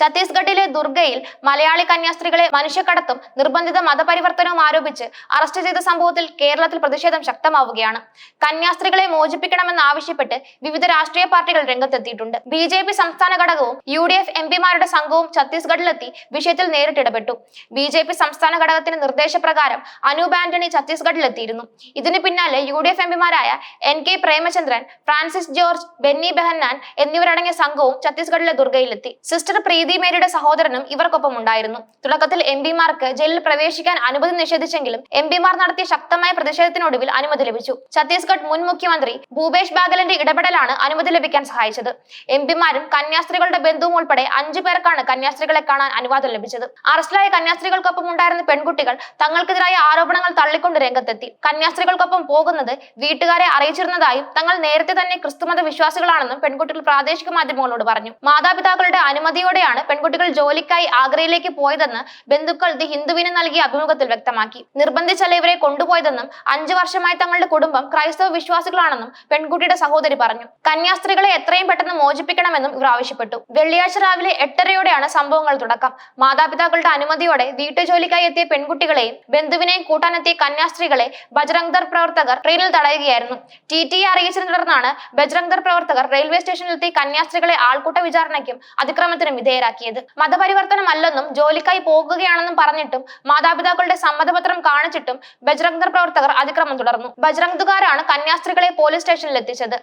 ഛത്തീസ്ഗഡിലെ ദുർഗയിൽ മലയാളി കന്യാസ്ത്രീകളെ മനുഷ്യക്കടത്തും നിർബന്ധിത മതപരിവർത്തനവും ആരോപിച്ച് അറസ്റ്റ് ചെയ്ത സംഭവത്തിൽ കേരളത്തിൽ പ്രതിഷേധം ശക്തമാവുകയാണ്. കന്യാസ്ത്രീകളെ മോചിപ്പിക്കണമെന്ന് ആവശ്യപ്പെട്ട് വിവിധ രാഷ്ട്രീയ പാർട്ടികൾ രംഗത്തെത്തിയിട്ടുണ്ട്. ബി ജെ പി സംസ്ഥാന ഘടകവും യു ഡി എഫ് എം പിമാരുടെ സംഘവും ഛത്തീസ്ഗഡിലെത്തി വിഷയത്തിൽ നേരിട്ടിടപെട്ടു. ബി ജെ പി സംസ്ഥാന ഘടകത്തിന്റെ നിർദ്ദേശപ്രകാരം അനൂപ് ആന്റണി ഛത്തീസ്ഗഡിലെത്തിയിരുന്നു. ഇതിന് പിന്നാലെ യു ഡി എഫ് എം പിമാരായ എൻ കെ പ്രേമചന്ദ്രൻ ഫ്രാൻസിസ് ജോർജ് ബെന്നി ബെഹന്നാൻ എന്നിവരടങ്ങിയ സംഘവും ഛത്തീസ്ഗഡിലെ ദുർഗയിലെത്തി. സിസ്റ്റർ പ്രീതി മേരിയുടെ സഹോദരനും ഇവർക്കൊപ്പം ഉണ്ടായിരുന്നു. തുടക്കത്തിൽ എം പിമാർക്ക് ജയിലിൽ പ്രവേശിക്കാൻ അനുമതി നിഷേധിച്ചെങ്കിലും എം പിമാർ നടത്തിയ ശക്തമായ പ്രതിഷേധത്തിനൊടുവിൽ അനുമതി ലഭിച്ചു. ഛത്തീസ്ഗഡ് മുൻ മുഖ്യമന്ത്രി ഭൂപേഷ് ബാഗലിന്റെ ഇടപെടലാണ് അനുമതി ലഭിക്കാൻ സഹായിച്ചത്. എം പിമാരും കന്യാസ്ത്രീകളുടെ ബന്ധുവും ഉൾപ്പെടെ അഞ്ചു പേർക്കാണ് കന്യാസ്ത്രീകളെ കാണാൻ അനുവാദം ലഭിച്ചത്. അറസ്റ്റിലായ കന്യാസ്ത്രീകൾക്കൊപ്പം ഉണ്ടായിരുന്ന പെൺകുട്ടികൾ തങ്ങൾക്കെതിരായ ആരോപണങ്ങൾ തള്ളിക്കൊണ്ട് രംഗത്തെത്തി. കന്യാസ്ത്രീകൾക്കൊപ്പം പോകുന്നത് വീട്ടുകാരെ അറിയിച്ചിരുന്നതായും തങ്ങൾ നേരത്തെ തന്നെ ക്രിസ്തുമത വിശ്വാസികളാണെന്നും പെൺകുട്ടികൾ പ്രാദേശിക മാധ്യമങ്ങളോട് പറഞ്ഞു. മാതാപിതാക്കളുടെ അനുമതിയോടെയാണ് പെൺകുട്ടികൾ ജോലിക്കായി ആഗ്രയിലേക്ക് പോയതെന്ന് ബന്ധുക്കൾ ദി ഹിന്ദുവിന് നൽകിയ അഭിമുഖത്തിൽ വ്യക്തമാക്കി. നിർബന്ധിച്ചല്ല ഇവരെ കൊണ്ടുപോയതെന്നും അഞ്ചു വർഷമായി തങ്ങളുടെ കുടുംബം ക്രൈസ്തവ വിശ്വാസികളാണെന്നും പെൺകുട്ടിയുടെ സഹോദരി പറഞ്ഞു. കന്യാസ്ത്രീകളെ എത്രയും പെട്ടെന്ന് മോചിപ്പിക്കണമെന്നും ഇവർ ആവശ്യപ്പെട്ടു. വെള്ളിയാഴ്ച രാവിലെ എട്ടരയോടെയാണ് സംഭവങ്ങൾ തുടക്കം. മാതാപിതാക്കളുടെ അനുമതിയോടെ വീട്ടുജോലിക്കായി എത്തിയ പെൺകുട്ടികളെയും ബന്ധുവിനെയും കൂട്ടാനെത്തിയ കന്യാസ്ത്രീകളെ ബജ്രംഗ്ദർ പ്രവർത്തകർ ട്രെയിനിൽ തടയുകയായിരുന്നു. ടി ടി അറിയിച്ചതിനെ തുടർന്നാണ് ബജ്രംഗ്ദർ പ്രവർത്തകർ റെയിൽവേ സ്റ്റേഷനിലെത്തി കന്യാസ്ത്രീകളെ ആൾക്കൂട്ട വിചാരണയ്ക്കും അതിക്രമത്തിനും വിധേയരാക്കിയത് മതപരിവർത്തനമല്ലെന്നും ജോലിക്കായി പോകുകയാണെന്നും പറഞ്ഞിട്ടും മാതാപിതാക്കളുടെ സമ്മതപത്രം കാണിച്ചിട്ടും ബജറംഗ് പ്രവർത്തകർ അതിക്രമം തുടർന്നു. ബജ്രംഗ്ദുകാരാണ് കന്യാസ്ത്രീകളെ പോലീസ് സ്റ്റേഷനിൽ എത്തിച്ചത്.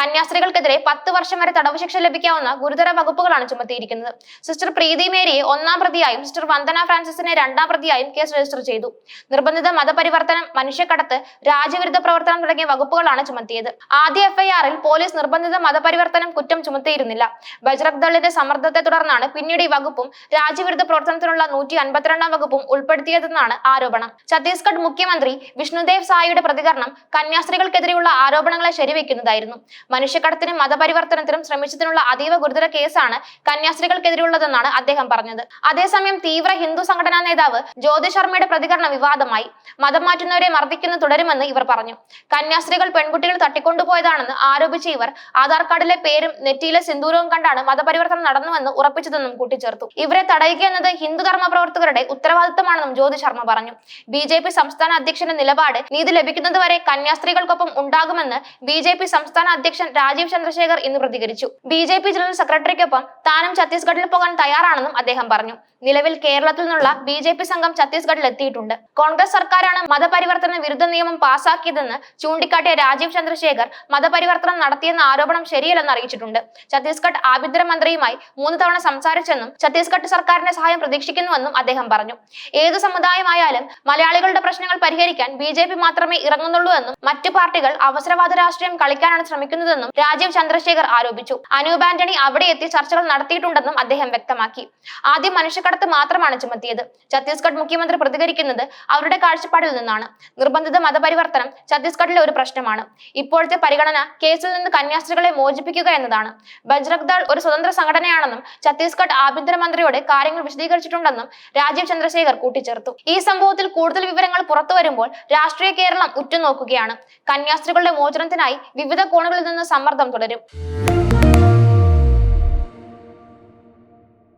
കന്യാസ്ത്രീകൾക്കെതിരെ പത്ത് വർഷം വരെ തടവ് ശിക്ഷ ലഭിക്കാവുന്ന ഗുരുതര വകുപ്പുകളാണ് ചുമത്തിയിരിക്കുന്നത്. സിസ്റ്റർ പ്രീതി മേരിയെ ഒന്നാം പ്രതിയായും സിസ്റ്റർ വന്ദന ഫ്രാൻസിസിനെ രണ്ടാം പ്രതിയായും കേസ് രജിസ്റ്റർ ചെയ്തു. നിർബന്ധിത മതപരിവർത്തനം മനുഷ്യക്കടത്ത് രാജ്യവിരുദ്ധ പ്രവർത്തനം തുടങ്ങിയ വകുപ്പുകളാണ് ചുമത്തിയത്. ആദ്യ എഫ്ഐആറിൽ പോലീസ് നിർബന്ധിത മതപരിവർത്തനം കുറ്റം ചുമത്തിയിരുന്നില്ല. ബജ്രംഗ് ദളിന്റെ സമ്മർദ്ദത്തെ തുടർന്നാണ് പിന്നീട് ഈ വകുപ്പും രാജ്യവിരുദ്ധ പ്രവർത്തനത്തിനുള്ള നൂറ്റി അൻപത്തിരണ്ടാം വകുപ്പും ഉൾപ്പെടുത്തിയതെന്നാണ് ആരോപണം. ഛത്തീസ്ഗഡ് മുഖ്യമന്ത്രി വിഷ്ണുദേവ് സായിയുടെ പ്രതികരണം കന്യാസ്ത്രീകൾക്കെതിരെയുള്ള ആരോപണങ്ങളെ ശരിവെക്കുന്നതായിരുന്നു. മനുഷ്യക്കടത്തിനും മതപരിവർത്തനത്തിനും ശ്രമിച്ചതിനുള്ള അതീവ ഗുരുതര കേസാണ് കന്യാസ്ത്രീകൾക്കെതിരെയുള്ളതെന്നാണ് അദ്ദേഹം പറഞ്ഞത്. അതേസമയം തീവ്ര ഹിന്ദു സംഘടനാ നേതാവ് ജ്യോതി ശർമ്മയുടെ പ്രതികരണം വിവാദമായി. മതം മാറ്റുന്നവരെ മർദ്ദിക്കുന്നത് തുടരുമെന്ന് ഇവർ പറഞ്ഞു. കന്യാസ്ത്രീകൾ പെൺകുട്ടികൾ തട്ടിക്കൊണ്ടുപോയതാണെന്ന് ആരോപിച്ച ഇവർ ആധാർ കാർഡിലെ പേരും നെറ്റിയിലെ സിന്ദൂരവും കണ്ടാണ് മതപരിവർത്തനം നടന്നുവെന്ന് ഉറപ്പിച്ചതെന്നും കൂട്ടിച്ചേർത്തു. ഇവരെ തടയുക എന്നത് ഹിന്ദു ധർമ്മ പ്രവർത്തകരുടെ ഉത്തരവാദിത്തമാണെന്നും ജ്യോതി ശർമ്മ പറഞ്ഞു. ബി ജെ പി സംസ്ഥാന അധ്യക്ഷന്റെ നിലപാട് നീതി ലഭിക്കുന്നതുവരെ കന്യാസ്ത്രീകൾക്കൊപ്പം ഉണ്ടാകുമെന്ന് ബി ജെ പി സംസ്ഥാന അധ്യക്ഷൻ രാജീവ് ചന്ദ്രശേഖർ ഇന്ന് പ്രതികരിച്ചു. ബി ജെ പി ജനറൽ സെക്രട്ടറിക്കൊപ്പം താനും ഛത്തീസ്ഗഡിൽ പോകാൻ തയ്യാറാണെന്നും അദ്ദേഹം പറഞ്ഞു. നിലവിൽ കേരളത്തിൽ നിന്നുള്ള ബി ജെ പി സംഘം ഛത്തീസ്ഗഡിൽ എത്തിയിട്ടുണ്ട്. കോൺഗ്രസ് സർക്കാരാണ് മതപരിവർത്തന വിരുദ്ധ നിയമം പാസാക്കിയതെന്ന് ചൂണ്ടിക്കാട്ടിയ രാജീവ് ചന്ദ്രശേഖർ മതപരിവർത്തനം നടത്തിയെന്ന ആരോപണം ശരിയല്ലെന്ന് അറിയിച്ചിട്ടുണ്ട്. ഛത്തീസ്ഗഡ് ആഭ്യന്തരമന്ത്രിയുമായി മൂന്ന് തവണ സംസാരിച്ചെന്നും ഛത്തീസ്ഗഡ് സർക്കാരിന്റെ സഹായം പ്രതീക്ഷിക്കുന്നുവെന്നും അദ്ദേഹം പറഞ്ഞു. ഏത് സമുദായമായാലും മലയാളികളുടെ പ്രശ്നങ്ങൾ പരിഹരിക്കാൻ ബി മാത്രമേ ഇറങ്ങുന്നുള്ളൂ എന്നും മറ്റു പാർട്ടികൾ അവസരവാദ രാഷ്ട്രീയം കളിക്കാനാണ് ശ്രമിക്കുന്നതെന്നും രാജീവ് ചന്ദ്രശേഖർ ആരോപിച്ചു. അനൂപ് ആന്റണി അവിടെ എത്തി ചർച്ചകൾ നടത്തിയിട്ടുണ്ടെന്നും അദ്ദേഹം വ്യക്തമാക്കി. ആദ്യം മനുഷ്യക്കടത്ത് മാത്രമാണ് ചുമത്തിയത്. ഛത്തീസ്ഗഡ് മുഖ്യമന്ത്രി പ്രതികരിക്കുന്നത് അവരുടെ കാഴ്ചപ്പാടിൽ നിന്നാണ്. നിർബന്ധിത മതപരിവർത്തനം ഛത്തീസ്ഗഡിലെ ഒരു പ്രശ്നമാണ്. ഇപ്പോഴത്തെ പരിഗണന കേസിൽ നിന്ന് കന്യാസ്ത്രീകളെ മോചിപ്പിക്കുക എന്നതാണ്. ബജ്രംഗ് ദൾ ഒരു സ്വതന്ത്ര സംഘടനയാണെന്നും ഛത്തീസ്ഗഡ് ആഭ്യന്തരമന്ത്രിയോട് കാര്യങ്ങൾ വിശദീകരിച്ചിട്ടുണ്ടെന്നും രാജീവ് ചന്ദ്രശേഖർ കൂട്ടിച്ചേർത്തു. ഈ സംഭവത്തിൽ കൂടുതൽ വിവരങ്ങൾ പുറത്തു വരുമ്പോൾ രാഷ്ട്രീയ കേരളം ഉറ്റുനോക്കുകയാണ്. കന്യാസ്ത്രീകളുടെ മോചനത്തിനായി വിവിധ കോണുകളിൽ നിന്ന് സമ്മർദ്ദം തുടരും.